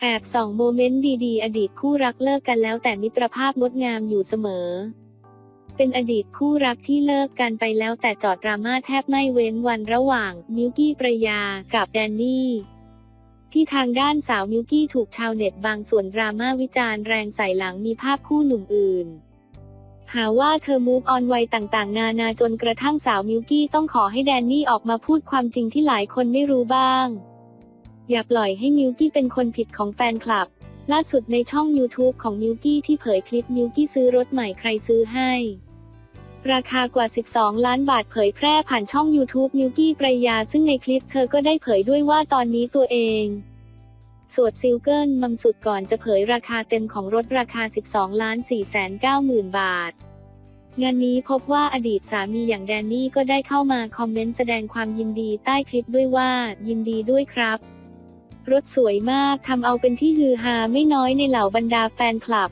แอบส่องโมเมนต์ดีๆ อดีตคู่รักเลิกกันแล้วแต่มิตรภาพงดงามอยู่เสมอ เป็นอดีตคู่รักที่เลิกกันไปแล้วแต่จอดดราม่าแทบไม่เว้นวันระหว่างมิวกี้ประยากับแดนนี่ที่ทางด้านสาวมิวกี้ถูกชาวเน็ตบางส่วนดราม่าวิจารณ์แรงใส่หลังมีภาพคู่หนุ่มอื่น หาว่าเธอมูฟออนไวต่างๆ นานาจนกระทั่งสาวมิวกี้ต้องขอให้แดนนี่ออกมาพูดความจริงที่หลายคนไม่รู้บ้าง อย่าปล่อยให้มิวกี้เป็นคนผิดของแฟนคลับ ล่าสุดในช่อง YouTube ของมิวกี้ที่เผยคลิปมิวกี้ซื้อรถใหม่ใครซื้อให้ ราคากว่า 12 ล้านบาทเผยแพร่ผ่านช่อง YouTube มิวกี้ปรยา ซึ่งในคลิปเธอก็ได้เผยด้วยว่าตอนนี้ตัวเอง สวดซิลเกิลมัมสุดก่อนจะเผยราคาเต็มของรถราคา 12 ล้าน4แสน9หมื่นบาทงานนี้พบว่าอดีตสามีอย่างแดนนี่ก็ได้เข้ามาคอมเมนต์แสดงความยินดีใต้คลิปด้วยว่า ยินดีด้วยครับ รถสวยมากทำเอาเป็นที่ฮือฮาไม่น้อยในเหล่าบรรดาแฟนคลับ